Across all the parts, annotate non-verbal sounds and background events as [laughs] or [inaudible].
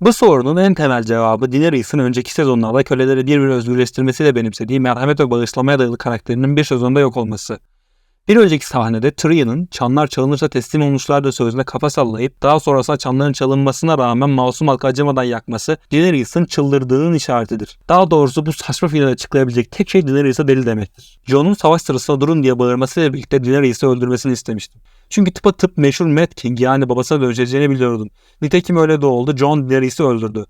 Bu sorunun en temel cevabı Daenerys'in önceki sezonlarda köleleri bir bir özgürleştirmesiyle benimsediği merhamet ve bağışlamaya dayalı karakterinin bir sezonda yok olması. Bir önceki sahnede Tyrion'un çanlar çalınırsa teslim olmuşlar da sözüne kafa sallayıp daha sonrasında çanların çalınmasına rağmen masum halkı acımadan yakması Daenerys'in çıldırdığının işaretidir. Daha doğrusu bu saçma finali açıklayabilecek tek şey Daenerys'e deli demektir. Jon'un savaş sırasında durun diye bağırmasıyla birlikte Daenerys'i öldürmesini istemiştim. Çünkü tıpa tıp meşhur Mad King yani babasına dönüşeceğini biliyordum. Nitekim öyle de oldu. Jon Daenerys'i öldürdü.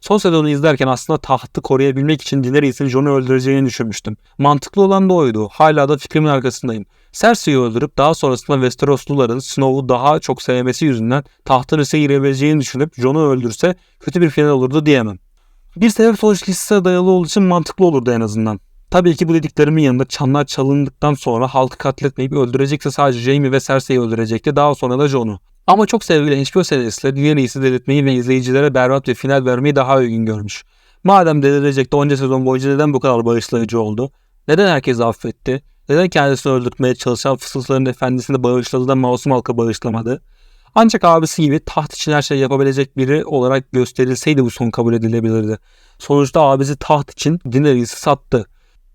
Son sezonu izlerken aslında tahtı koruyabilmek için Daenerys'in Jon'u öldüreceğini düşünmüştüm. Mantıklı olan da oydu. Hala da fikrimin arkasındayım. Cersei'yi öldürüp daha sonrasında Westerosluların Snow'u daha çok sevmesi yüzünden tahtın ise girebileceğini düşünüp Jon'u öldürse kötü bir final olurdu diyemem. Bir sebep sonuç listesine dayalı olduğu için mantıklı olurdu en azından. Tabii ki bu dediklerimin yanında çanlar çalındıktan sonra halkı katletmeyip öldürecekse sadece Jaime ve Cersei'yi öldürecekti daha sonra da Jon'u. Ama çok sevgili HBO senaristler Daenerys'i delirtmeyi ve izleyicilere berbat bir final vermeyi daha uygun görmüş. Madem delirecekti onca sezon boyunca neden bu kadar bağışlayıcı oldu? Neden herkesi affetti? Neden kendisini öldürtmeye çalışan fısıltıların efendisini bağışladı da masum halka bağışlamadı? Ancak abisi gibi taht için her şey yapabilecek biri olarak gösterilseydi bu son kabul edilebilirdi. Sonuçta abisi taht için Daenerys'i sattı.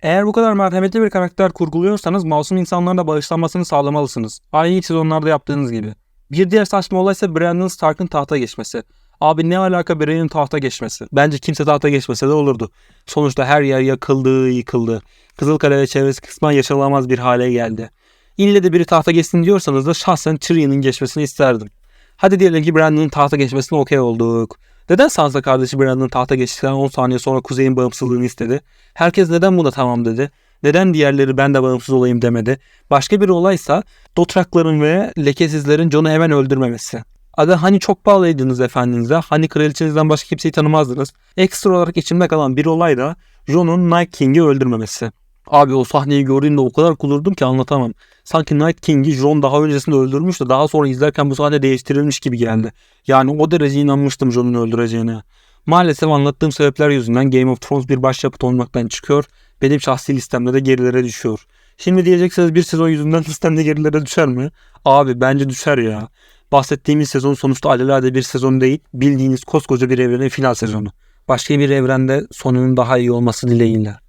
Eğer bu kadar merhametli bir karakter kurguluyorsanız masum insanların da bağışlanmasını sağlamalısınız. Aynı ilk sezonlarda yaptığınız gibi. Bir diğer saçma olay ise Brandon Stark'ın tahta geçmesi. Abi ne alaka Brandon'ın tahta geçmesi? Bence kimse tahta geçmese de olurdu. Sonuçta her yer yakıldı, yıkıldı. Kızılkale ve çevresi kısmen yaşanılamaz bir hale geldi. İlle de biri tahta geçsin diyorsanız da şahsen Tyrion'un geçmesini isterdim. Hadi diyelim ki Brandon'ın tahta geçmesine okey olduk. Neden Sansa kardeşi Brandon'ın tahta geçtikten 10 saniye sonra Kuzey'in bağımsızlığını istedi? Herkes neden buna tamam dedi? Neden diğerleri ben de bağımsız olayım demedi? Başka bir olaysa Dothrakların ve lekesizlerin Jon'u hemen öldürmemesi. Adı hani çok bağlıydınız efendinize, hani kraliçenizden başka kimseyi tanımazdınız. Ekstra olarak içimde kalan bir olay da Jon'un Night King'i öldürmemesi. Abi o sahneyi gördüğümde o kadar kudurdum ki anlatamam. Sanki Night King'i Jon daha öncesinde öldürmüş de daha sonra izlerken bu sahne değiştirilmiş gibi geldi. Yani o derece inanmıştım Jon'un öldüreceğine. Maalesef anlattığım sebepler yüzünden Game of Thrones bir başyapıt olmaktan çıkıyor. Benim şahsi listemde de gerilere düşüyor. Şimdi diyeceksiniz bir sezon yüzünden [laughs] listemde gerilere düşer mi? Abi bence düşer ya. Bahsettiğimiz sezon sonuçta alelade bir sezon değil, bildiğiniz koskoca bir evrenin final sezonu. Başka bir evrende sonunun daha iyi olması dileğiyle.